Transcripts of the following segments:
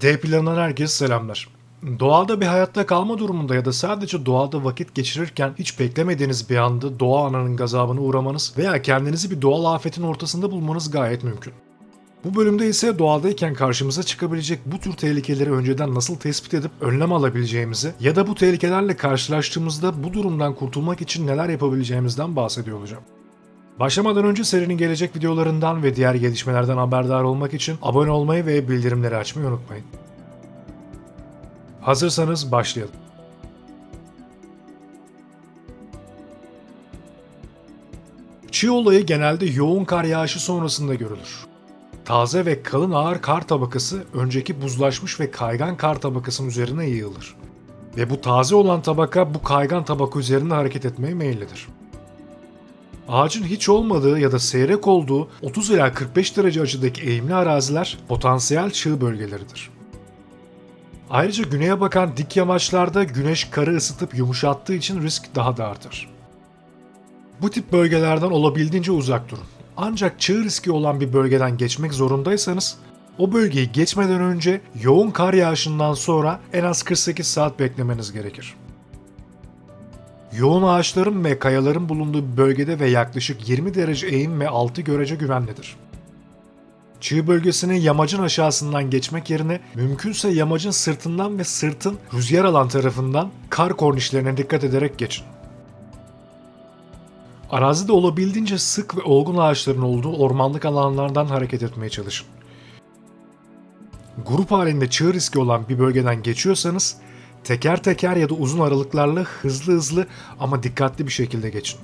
D planından herkese selamlar. Doğada bir hayatta kalma durumunda ya da sadece doğada vakit geçirirken hiç beklemediğiniz bir anda doğa ananın gazabına uğramanız veya kendinizi bir doğal afetin ortasında bulmanız gayet mümkün. Bu bölümde ise doğadayken karşımıza çıkabilecek bu tür tehlikeleri önceden nasıl tespit edip önlem alabileceğimizi ya da bu tehlikelerle karşılaştığımızda bu durumdan kurtulmak için neler yapabileceğimizden bahsediyor olacağım. Başlamadan önce serinin gelecek videolarından ve diğer gelişmelerden haberdar olmak için abone olmayı ve bildirimleri açmayı unutmayın. Hazırsanız başlayalım. Çığ olayı genelde yoğun kar yağışı sonrasında görülür. Taze ve kalın ağır kar tabakası önceki buzlaşmış ve kaygan kar tabakasının üzerine yığılır. Ve bu taze olan tabaka bu kaygan tabaka üzerinde hareket etmeye meyillidir. Ağacın hiç olmadığı ya da seyrek olduğu 30 ila 45 derece açıdaki eğimli araziler potansiyel çığ bölgeleridir. Ayrıca güneye bakan dik yamaçlarda güneş karı ısıtıp yumuşattığı için risk daha da artar. Bu tip bölgelerden olabildiğince uzak durun. Ancak çığ riski olan bir bölgeden geçmek zorundaysanız o bölgeyi geçmeden önce yoğun kar yağışından sonra en az 48 saat beklemeniz gerekir. Yoğun ağaçların ve kayaların bulunduğu bölgede ve yaklaşık 20 derece eğim ve 6 görece güvenlidir. Çığ bölgesini yamacın aşağısından geçmek yerine mümkünse yamacın sırtından ve sırtın rüzgar alan tarafından kar kornişlerine dikkat ederek geçin. Arazide olabildiğince sık ve olgun ağaçların olduğu ormanlık alanlardan hareket etmeye çalışın. Grup halinde çığ riski olan bir bölgeden geçiyorsanız teker teker ya da uzun aralıklarla hızlı hızlı ama dikkatli bir şekilde geçin.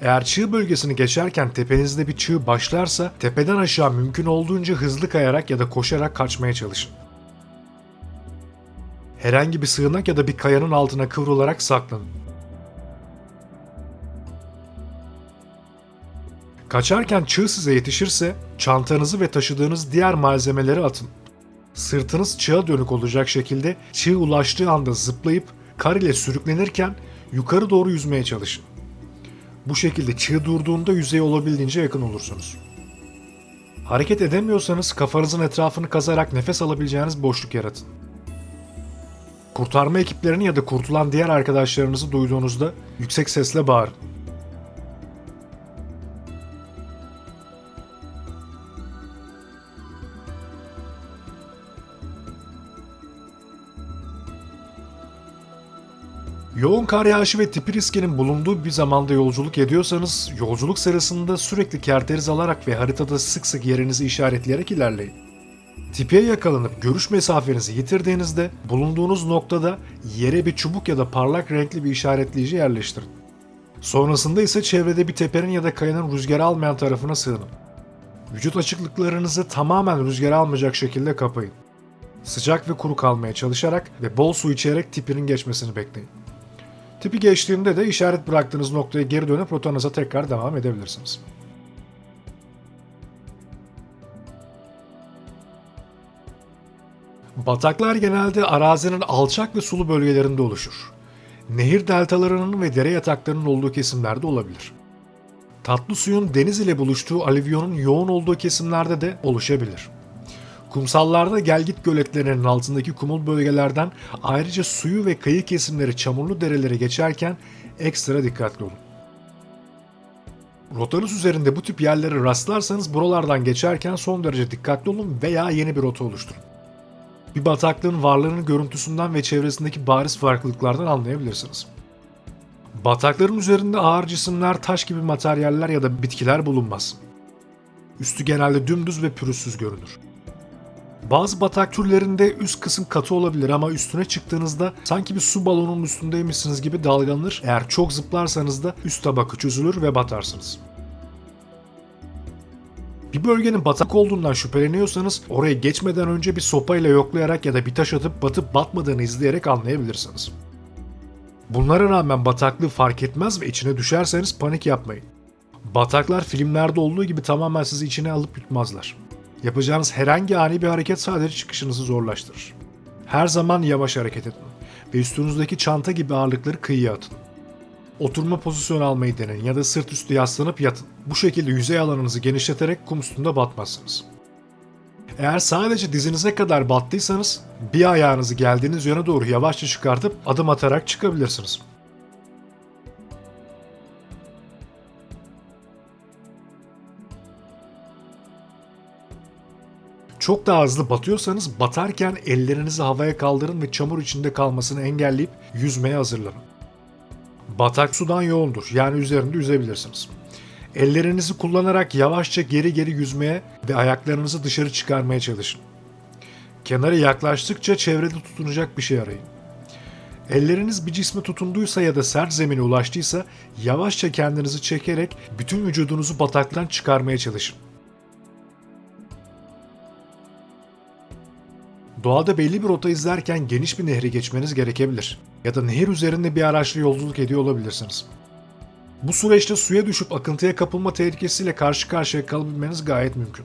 Eğer çığ bölgesini geçerken tepenizde bir çığ başlarsa tepeden aşağı mümkün olduğunca hızlı kayarak ya da koşarak kaçmaya çalışın. Herhangi bir sığınak ya da bir kayanın altına kıvrılarak saklanın. Kaçarken çığ size yetişirse çantanızı ve taşıdığınız diğer malzemeleri atın. Sırtınız çığa dönük olacak şekilde çığ ulaştığı anda zıplayıp kar ile sürüklenirken yukarı doğru yüzmeye çalışın. Bu şekilde çığ durduğunda yüzeye olabildiğince yakın olursunuz. Hareket edemiyorsanız kafanızın etrafını kazarak nefes alabileceğiniz boşluk yaratın. Kurtarma ekiplerini ya da kurtulan diğer arkadaşlarınızı duyduğunuzda yüksek sesle bağırın. Yoğun kar yağışı ve tipi riskinin bulunduğu bir zamanda yolculuk ediyorsanız, yolculuk sırasında sürekli kerteriz alarak ve haritada sık sık yerinizi işaretleyerek ilerleyin. Tipiye yakalanıp görüş mesafenizi yitirdiğinizde bulunduğunuz noktada yere bir çubuk ya da parlak renkli bir işaretleyici yerleştirin. Sonrasında ise çevrede bir tepenin ya da kayanın rüzgar almayan tarafına sığının. Vücut açıklıklarınızı tamamen rüzgar almayacak şekilde kapayın. Sıcak ve kuru kalmaya çalışarak ve bol su içerek tipinin geçmesini bekleyin. Tipi geçtiğinde de işaret bıraktığınız noktaya geri dönüp rotanıza tekrar devam edebilirsiniz. Bataklar genelde arazinin alçak ve sulu bölgelerinde oluşur. Nehir deltalarının ve dere yataklarının olduğu kesimlerde olabilir. Tatlı suyun deniz ile buluştuğu alüvyonun yoğun olduğu kesimlerde de oluşabilir. Kumsallarda gelgit göletlerinin altındaki kumul bölgelerden ayrıca suyu ve kıyı kesimleri çamurlu derelere geçerken ekstra dikkatli olun. Rotanız üzerinde bu tip yerlere rastlarsanız buralardan geçerken son derece dikkatli olun veya yeni bir rota oluşturun. Bir bataklığın varlığının görüntüsünden ve çevresindeki bariz farklılıklardan anlayabilirsiniz. Batakların üzerinde ağır cisimler, taş gibi materyaller ya da bitkiler bulunmaz. Üstü genelde dümdüz ve pürüzsüz görünür. Bazı batak türlerinde üst kısım katı olabilir ama üstüne çıktığınızda sanki bir su balonunun üstündeymişsiniz gibi dalgalanır. Eğer çok zıplarsanız da üst tabaka çözülür ve batarsınız. Bir bölgenin batak olduğundan şüpheleniyorsanız oraya geçmeden önce bir sopayla yoklayarak ya da bir taş atıp batıp batmadığını izleyerek anlayabilirsiniz. Bunlara rağmen bataklığı fark etmez ve içine düşerseniz panik yapmayın. Bataklar filmlerde olduğu gibi tamamen sizi içine alıp yutmazlar. Yapacağınız herhangi ani bir hareket sadece çıkışınızı zorlaştırır. Her zaman yavaş hareket edin ve üstünüzdeki çanta gibi ağırlıkları kıyıya atın. Oturma pozisyonu almayı deneyin ya da sırt üstü yaslanıp yatın. Bu şekilde yüzey alanınızı genişleterek kum üstünde batmazsınız. Eğer sadece dizinize kadar battıysanız bir ayağınızı geldiğiniz yöne doğru yavaşça çıkartıp adım atarak çıkabilirsiniz. Çok daha hızlı batıyorsanız batarken ellerinizi havaya kaldırın ve çamur içinde kalmasını engelleyip yüzmeye hazırlanın. Batak sudan yoğundur yani üzerinde yüzebilirsiniz. Ellerinizi kullanarak yavaşça geri geri yüzmeye ve ayaklarınızı dışarı çıkarmaya çalışın. Kenara yaklaştıkça çevrede tutunacak bir şey arayın. Elleriniz bir cisme tutunduysa ya da sert zemine ulaştıysa yavaşça kendinizi çekerek bütün vücudunuzu bataktan çıkarmaya çalışın. Doğada belli bir rota izlerken geniş bir nehri geçmeniz gerekebilir. Ya da nehir üzerinde bir araçla yolculuk ediyor olabilirsiniz. Bu süreçte suya düşüp akıntıya kapılma tehlikesiyle karşı karşıya kalabilmeniz gayet mümkün.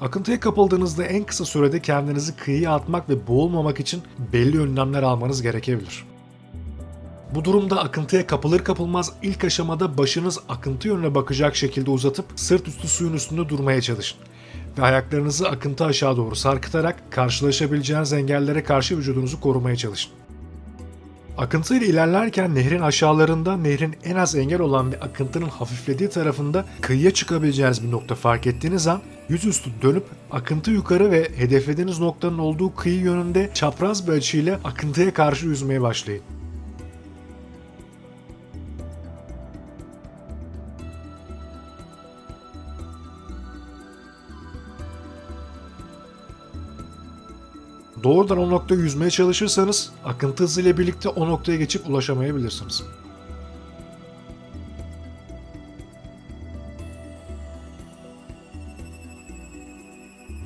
Akıntıya kapıldığınızda en kısa sürede kendinizi kıyıya atmak ve boğulmamak için belli önlemler almanız gerekebilir. Bu durumda akıntıya kapılır kapılmaz ilk aşamada başınız akıntı yönüne bakacak şekilde uzatıp sırt üstü suyun üstünde durmaya çalışın. Ve ayaklarınızı akıntı aşağı doğru sarkıtarak karşılaşabileceğiniz engellere karşı vücudunuzu korumaya çalışın. Akıntı ile ilerlerken nehrin aşağılarında nehrin en az engel olan ve akıntının hafiflediği tarafında kıyıya çıkabileceğiniz bir nokta fark ettiğiniz an yüzüstü dönüp akıntı yukarı ve hedeflediğiniz noktanın olduğu kıyı yönünde çapraz bir açıyla akıntıya karşı yüzmeye başlayın. Doğrudan o noktaya yüzmeye çalışırsanız akıntı hızıyla birlikte o noktaya geçip ulaşamayabilirsiniz.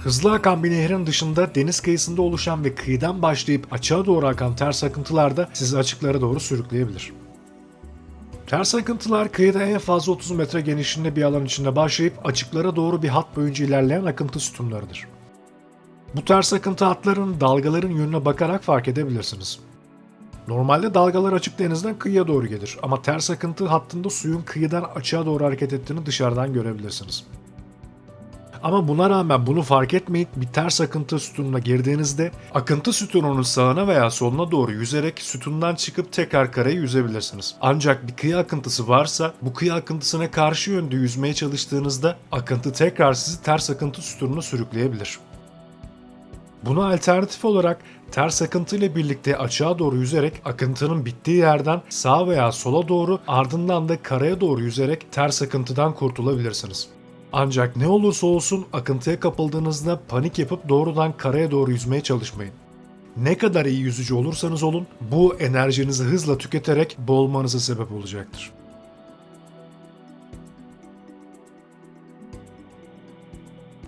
Hızlı akan bir nehrin dışında deniz kıyısında oluşan ve kıyıdan başlayıp açığa doğru akan ters akıntılar da sizi açıklara doğru sürükleyebilir. Ters akıntılar kıyıda en fazla 30 metre genişliğinde bir alan içinde başlayıp açıklara doğru bir hat boyunca ilerleyen akıntı sütunlarıdır. Bu ters akıntı hatlarının dalgaların yönüne bakarak fark edebilirsiniz. Normalde dalgalar açık denizden kıyıya doğru gelir ama ters akıntı hattında suyun kıyıdan açığa doğru hareket ettiğini dışarıdan görebilirsiniz. Ama buna rağmen bunu fark etmeyip bir ters akıntı sütununa girdiğinizde akıntı sütununun sağına veya soluna doğru yüzerek sütundan çıkıp tekrar karaya yüzebilirsiniz. Ancak bir kıyı akıntısı varsa bu kıyı akıntısına karşı yönde yüzmeye çalıştığınızda akıntı tekrar sizi ters akıntı sütununa sürükleyebilir. Buna alternatif olarak ters akıntı ile birlikte açığa doğru yüzerek akıntının bittiği yerden sağa veya sola doğru ardından da karaya doğru yüzerek ters akıntıdan kurtulabilirsiniz. Ancak ne olursa olsun akıntıya kapıldığınızda panik yapıp doğrudan karaya doğru yüzmeye çalışmayın. Ne kadar iyi yüzücü olursanız olun bu enerjinizi hızla tüketerek boğulmanıza sebep olacaktır.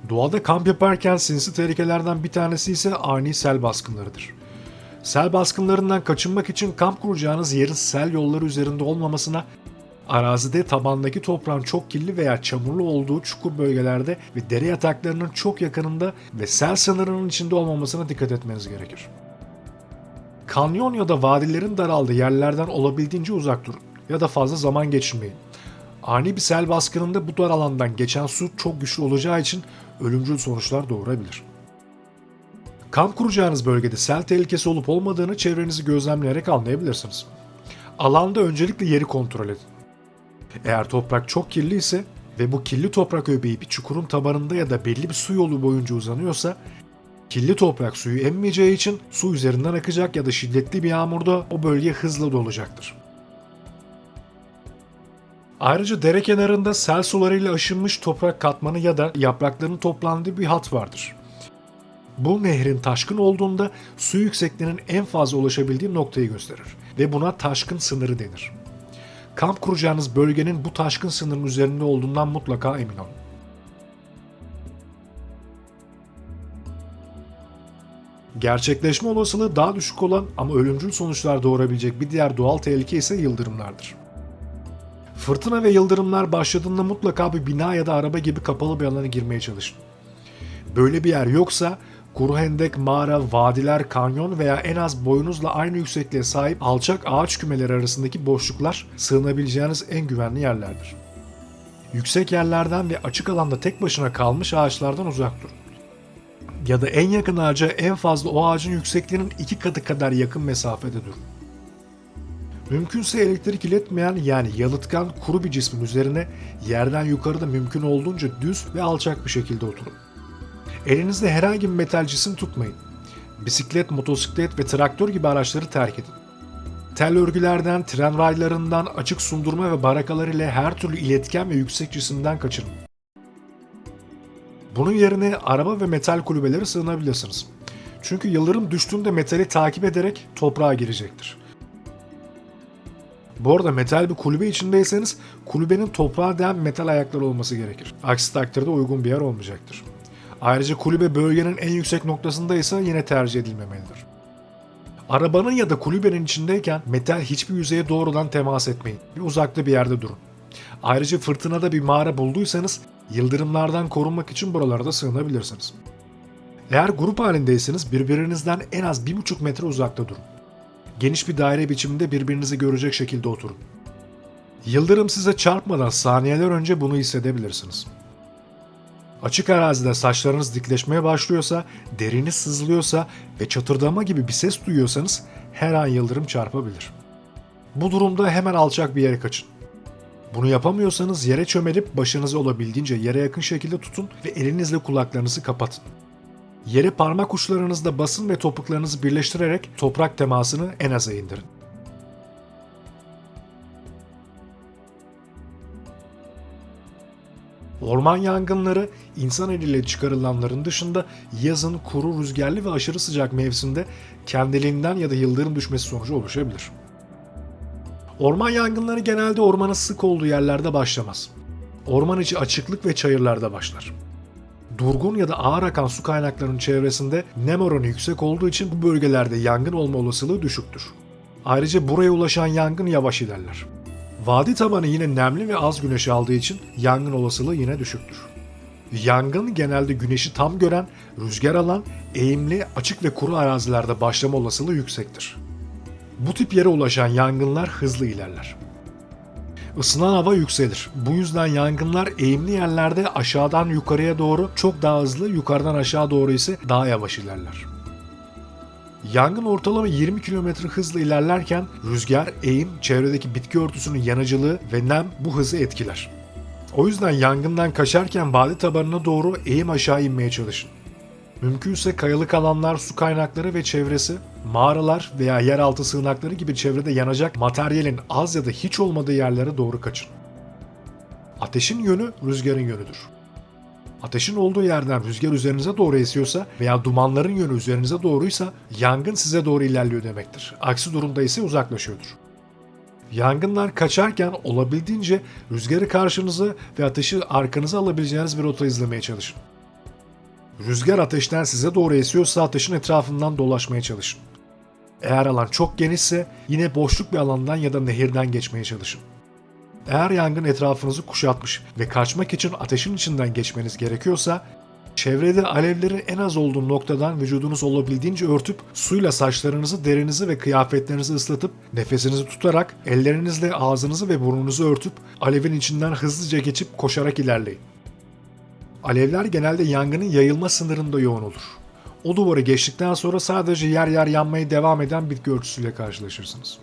Doğada kamp yaparken sinsi tehlikelerden bir tanesi ise ani sel baskınlarıdır. Sel baskınlarından kaçınmak için kamp kuracağınız yerin sel yolları üzerinde olmamasına, arazide tabandaki toprağın çok kirli veya çamurlu olduğu çukur bölgelerde ve dere yataklarının çok yakınında ve sel sınırının içinde olmamasına dikkat etmeniz gerekir. Kanyon ya da vadilerin daraldığı yerlerden olabildiğince uzak durun ya da fazla zaman geçirmeyin. Ani bir sel baskınında bu dar alandan geçen su çok güçlü olacağı için ölümcül sonuçlar doğurabilir. Kamp kuracağınız bölgede sel tehlikesi olup olmadığını çevrenizi gözlemleyerek anlayabilirsiniz. Alanda öncelikle yeri kontrol edin. Eğer toprak çok kirli ise ve bu kirli toprak öbeği bir çukurun tabanında ya da belli bir su yolu boyunca uzanıyorsa, kirli toprak suyu emmeyeceği için su üzerinden akacak ya da şiddetli bir yağmurda o bölge hızla dolacaktır. Ayrıca dere kenarında sel sularıyla aşınmış toprak katmanı ya da yaprakların toplandığı bir hat vardır. Bu nehrin taşkın olduğunda su yüksekliğinin en fazla ulaşabildiği noktayı gösterir ve buna taşkın sınırı denir. Kamp kuracağınız bölgenin bu taşkın sınırın üzerinde olduğundan mutlaka emin olun. Gerçekleşme olasılığı daha düşük olan ama ölümcül sonuçlar doğurabilecek bir diğer doğal tehlike ise yıldırımlardır. Fırtına ve yıldırımlar başladığında mutlaka bir bina ya da araba gibi kapalı bir alana girmeye çalışın. Böyle bir yer yoksa kuru hendek, mağara, vadiler, kanyon veya en az boyunuzla aynı yüksekliğe sahip alçak ağaç kümeleri arasındaki boşluklar sığınabileceğiniz en güvenli yerlerdir. Yüksek yerlerden ve açık alanda tek başına kalmış ağaçlardan uzak durun. ya da en yakın ağaca en fazla o ağacın yüksekliğinin iki katı kadar yakın mesafede durun. Mümkünse elektrik iletmeyen yani yalıtkan kuru bir cismin üzerine yerden yukarıda mümkün olduğunca düz ve alçak bir şekilde oturun. Elinizde herhangi bir metal cisim tutmayın. Bisiklet, motosiklet ve traktör gibi araçları terk edin. Tel örgülerden, tren raylarından, açık sundurma ve barakalar ile her türlü iletken ve yüksek cisimden kaçının. Bunun yerine araba ve metal kulübeleri sığınabilirsiniz. Çünkü yıldırım düştüğünde metali takip ederek toprağa girecektir. Bu arada metal bir kulübe içindeyseniz kulübenin toprağa değen metal ayakları olması gerekir. Aksi takdirde uygun bir yer olmayacaktır. Ayrıca kulübe bölgenin en yüksek noktasındaysa yine tercih edilmemelidir. Arabanın ya da kulübenin içindeyken metal hiçbir yüzeye doğrudan temas etmeyin ve uzakta bir yerde durun. Ayrıca fırtınada bir mağara bulduysanız yıldırımlardan korunmak için buralarda sığınabilirsiniz. Eğer grup halindeyseniz birbirinizden en az 1,5 metre uzakta durun. Geniş bir daire biçiminde birbirinizi görecek şekilde oturun. Yıldırım size çarpmadan saniyeler önce bunu hissedebilirsiniz. Açık arazide saçlarınız dikleşmeye başlıyorsa, deriniz sızlıyorsa ve çatırdama gibi bir ses duyuyorsanız her an yıldırım çarpabilir. Bu durumda hemen alçak bir yere kaçın. Bunu yapamıyorsanız yere çömelip başınızı olabildiğince yere yakın şekilde tutun ve elinizle kulaklarınızı kapatın. Yere parmak uçlarınızla basın ve topuklarınızı birleştirerek toprak temasını en aza indirin. Orman yangınları insan eliyle çıkarılanların dışında yazın kuru, rüzgarlı ve aşırı sıcak mevsimde kendiliğinden ya da yıldırım düşmesi sonucu oluşabilir. Orman yangınları genelde ormanın sık olduğu yerlerde başlamaz. Orman içi açıklık ve çayırlarda başlar. Durgun ya da ağır akan su kaynaklarının çevresinde nem oranı yüksek olduğu için bu bölgelerde yangın olma olasılığı düşüktür. Ayrıca buraya ulaşan yangın yavaş ilerler. Vadi tabanı yine nemli ve az güneş aldığı için yangın olasılığı yine düşüktür. Yangın genelde güneşi tam gören, rüzgar alan, eğimli, açık ve kuru arazilerde başlama olasılığı yüksektir. Bu tip yere ulaşan yangınlar hızlı ilerler. Isınan hava yükselir. Bu yüzden yangınlar eğimli yerlerde aşağıdan yukarıya doğru çok daha hızlı, yukarıdan aşağı doğru ise daha yavaş ilerler. Yangın ortalama 20 km hızla ilerlerken rüzgar, eğim, çevredeki bitki örtüsünün yanıcılığı ve nem bu hızı etkiler. O yüzden yangından kaçarken vadi tabanına doğru eğim aşağı inmeye çalışın. Mümkünse kayalık alanlar, su kaynakları ve çevresi, mağaralar veya yeraltı sığınakları gibi çevrede yanacak materyalin az ya da hiç olmadığı yerlere doğru kaçın. Ateşin yönü rüzgarın yönüdür. Ateşin olduğu yerden rüzgar üzerinize doğru esiyorsa veya dumanların yönü üzerinize doğruysa yangın size doğru ilerliyor demektir. Aksi durumda ise uzaklaşıyordur. Yangınlar kaçarken olabildiğince rüzgarı karşınıza ve ateşi arkanıza alabileceğiniz bir rota izlemeye çalışın. Rüzgar ateşten size doğru esiyorsa ateşin etrafından dolaşmaya çalışın. Eğer alan çok genişse yine boşluk bir alandan ya da nehirden geçmeye çalışın. Eğer yangın etrafınızı kuşatmış ve kaçmak için ateşin içinden geçmeniz gerekiyorsa, çevrede alevlerin en az olduğu noktadan vücudunuzu olabildiğince örtüp suyla saçlarınızı, derinizi ve kıyafetlerinizi ıslatıp nefesinizi tutarak ellerinizle ağzınızı ve burnunuzu örtüp alevin içinden hızlıca geçip koşarak ilerleyin. Alevler genelde yangının yayılma sınırında yoğun olur. O duvarı geçtikten sonra sadece yer yer yanmaya devam eden bitki örtüsüyle karşılaşırsınız.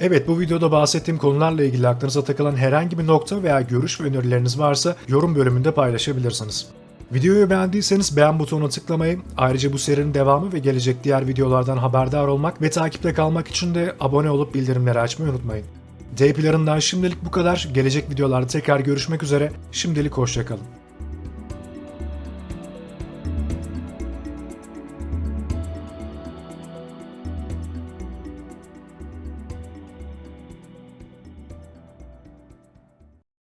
Evet bu videoda bahsettiğim konularla ilgili aklınıza takılan herhangi bir nokta veya görüş ve önerileriniz varsa yorum bölümünde paylaşabilirsiniz. Videoyu beğendiyseniz beğen butonuna tıklamayı, ayrıca bu serinin devamı ve gelecek diğer videolardan haberdar olmak ve takipte kalmak için de abone olup bildirimleri açmayı unutmayın. D planından şimdilik bu kadar. Gelecek videolarda tekrar görüşmek üzere. Şimdilik hoşçakalın.